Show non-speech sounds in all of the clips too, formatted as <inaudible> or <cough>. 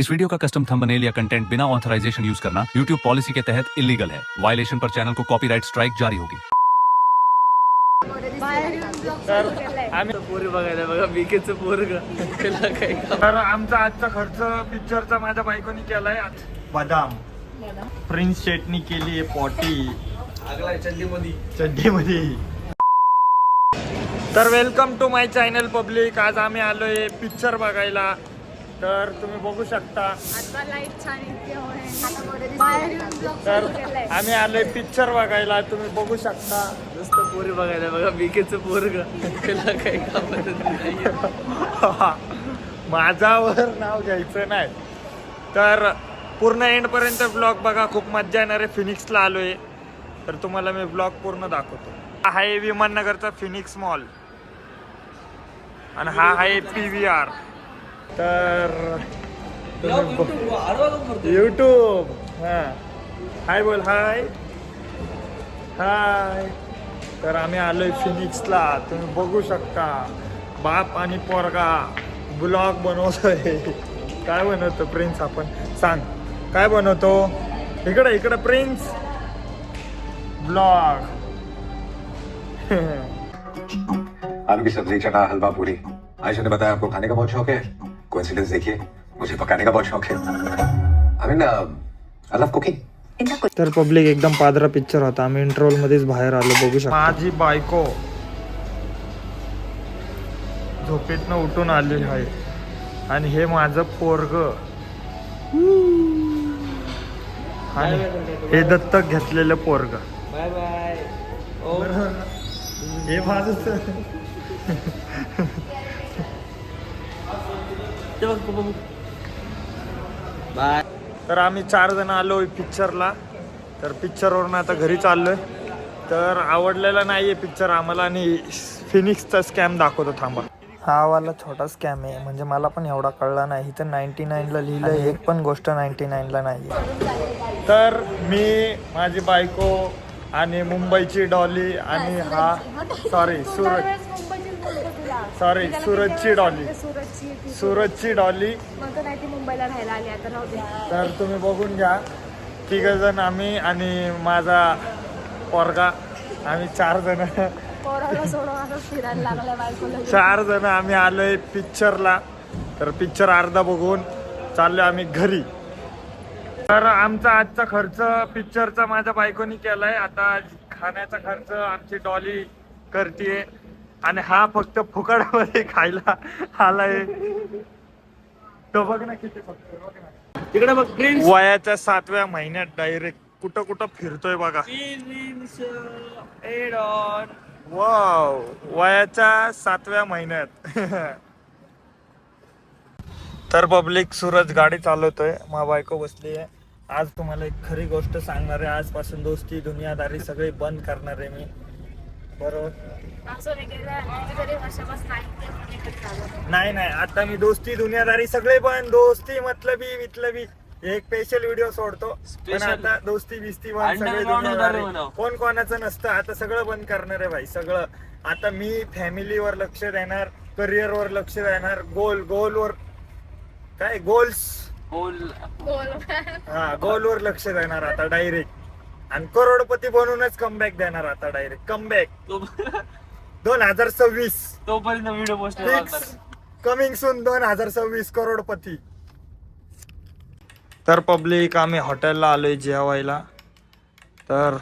इस video का custom thumbnail या content बिना ऑथराइजेशन यूज करना YouTube पॉलिसी के तहत इलीगल है। वायलेशन पर चैनल को कॉपीराइट स्ट्राइक जारी होगी। तर. आम्ही पोरी बघायला बघा बीकेचं पोरग. तर आमचा आजचा खर्च पिक्चरचा माझ्या बायकोनी केलाय. बदाम. प्रिन्स शेटनी केली आहे पॉटी चड्डीमध्ये. चड्डीमध्ये. तर welcome to my channel public आज आम्ही आलोय पिक्चर बघायला. तर तुम्ही बघू शकता. तर. आम्ही आलोय पिक्चर बघायला. तुम्ही बघू शकता. नुसतं पोरी बघायला बघा बीकेचं पोरग. त्याला काही काम नाही माझ्यावर नाव घ्यायचं नाही. तर पूर्ण एंडपर्यंत ब्लॉग बघा. खूप मजा येणार आहे. फिनिक्सला आलोय. तर तुम्हाला मी ब्लॉग पूर्ण दाखवतो. हा आहे विमाननगरचा फिनिक्स मॉल आणि हा आहे पी व्ही आर तर युट्यूब हा हाय बोल हाय हाय तर आम्ही आलोय फिनिक्सला तुम्ही बघू शकता. बाप आणि पोरगा ब्लॉग बनवतोय. काय बनवतो प्रिन्स आपण? सांग. काय बनवतो? इकडे इकडे प्रिन्स ब्लॉग आलू की सब्जी चना हलवा पूरी. आयशा ने बताया आपको खाने का बहुत शौक है। कोइंसिडेंस देखिए मुझे पकाने का बहुत शौक है। I mean I love cooking तर पब्लिक एकदम पादरा पिक्चर होता. आम्ही इंटरव्हल मध्येच बाहेर आलो बघू शकतो. माझी बायको झोपेतनं उठून आली आहे. आणि हे माझं पोरग. आणि हे दत्तक घेतलेलं पोरग. Bye bye. हे माझं बाय तर आम्ही चार जण आलोय पिक्चरला. तर पिक्चरवरून आता घरी चाललोय. तर आवडलेला नाहीये पिक्चर आम्हाला आणि फिनिक्सचा स्कॅम दाखवतो थांबा. हा वाला छोटा स्कॅम आहे. म्हणजे मला पण एवढा कळला नाही. तर नाईन्टी नाईनला लिहिलं एक पण गोष्ट नाईन्टी नाईनला नाही तर मी माझी बायको आणि मुंबईची डॉली आणि हा सॉरी सूरज सॉरी सूरजची डॉली. सूरजची डॉली. तर नाही ती मुंबईला राहायला आली आता राहू दे तर तुम्ही बघून घ्या. तिघ जण आम्ही आणि माझा पोरगा. आम्ही चार जण. चार जण आम्ही आलोय पिक्चरला. तर पिक्चर अर्धा बघून चाललोय आम्ही घरी. तर आमचा आजचा खर्च पिक्चरचा माझ्या बायकोनी केलाय. आता खाण्याचा खर्च आमची डॉली करतीये. आणि हा फक्त फुकटामध्ये खायला आलाय. तो बघ ना किती फक्त बघ ना. तिकडे बघ प्रिन्स वयाच्या सातव्या महिन्यात डायरेक्ट कुठं कुठं फिरतोय बघा. वाव वयाच्या सातव्या महिन्यात. तर पब्लिक सूरज गाडी चालवतोय मा बायको बसली आहे आज तुम्हाला एक खरी गोष्ट सांगणार आहे. आजपासून दोस्ती दुनियादारी सगळी बंद करणार आहे मी. बरोबर असं मी गेल्या कितीतरी वर्षापासून ऐकते पण एकच झालं. नाही नाही आता मी दोस्ती दुनियादारी सगळे बंद दोस्ती मतलबी मितलबी एक स्पेशल व्हिडिओ सोडतो. पण. आता दोस्ती बिस्ती बंद सगळे दुनियादारी. कोण कोणाचं नसतं आता सगळं बंद करणार आहे भाई सगळं. आता मी फॅमिलीवर लक्ष देणार करिअर वर लक्ष देणार गोल गोलवर काय गोल्स बोल हा गोलवर लक्ष देणार आता डायरेक्ट आणि करोडपती बनूनच कमबॅक देणार आता डायरेक्ट कमबॅक तो दोन हजार सव्वीस. तोपर्यंत व्हिडिओ पोस्ट कमिंग सून दोन हजार सव्वीस करोडपती. तर पब्लिक आम्ही हॉटेलला आलोय जेवायला. तर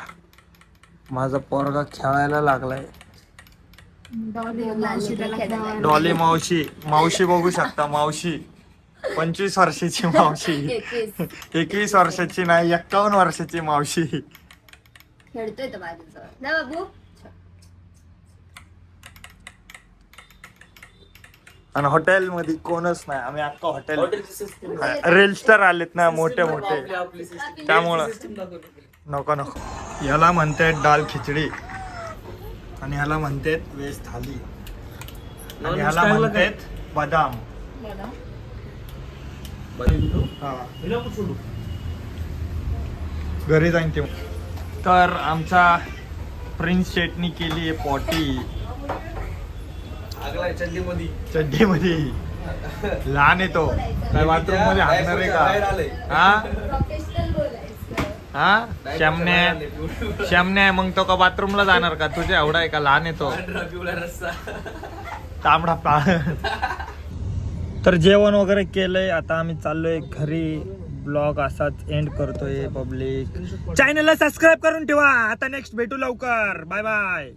माझा पोरगा खेळायला लागलाय. डॉली मावशी. मावशी बघू शकता मावशी. पंचवीस वर्षाची <laughs> मावशी. एकवीस. वर्षाची नाही एक्कावन्न वर्षाची मावशी. खेळतोय तो माझ्याजवळ ना बाबू. आणि हॉटेल मध्ये कोणच नाही आम्ही अख्खा हॉटेल हॉटेलची सिस्टीम रेल स्टार आलेत ना मोठे मोठे. त्यामुळं नको नको. याला म्हणतात डाल खिचडी. आणि ह्याला म्हणतात वेज थाली. आणि ह्याला म्हणतात बदाम. घरी जाईन ते तर आमचा प्रिन्स शेटनी केली आहे पॉटी. आगला चड्डीमध्ये. चड्डीमध्ये. लहान येतो काय बाथरूममध्ये हागणार आहे का? हा? हा? श्यामने श्यामने मग तो का बाथरूमला जाणार का? तुझे एवढा आहे का? लहान येतो तांबडा पा तर जेवण वगैरे केलंय. आता आम्ही चाललोय घरी. ब्लॉग असाच एंड करतोय पब्लिक चॅनलला सबस्क्राईब करून ठेवा. आता नेक्स्ट भेटू लवकर. Bye bye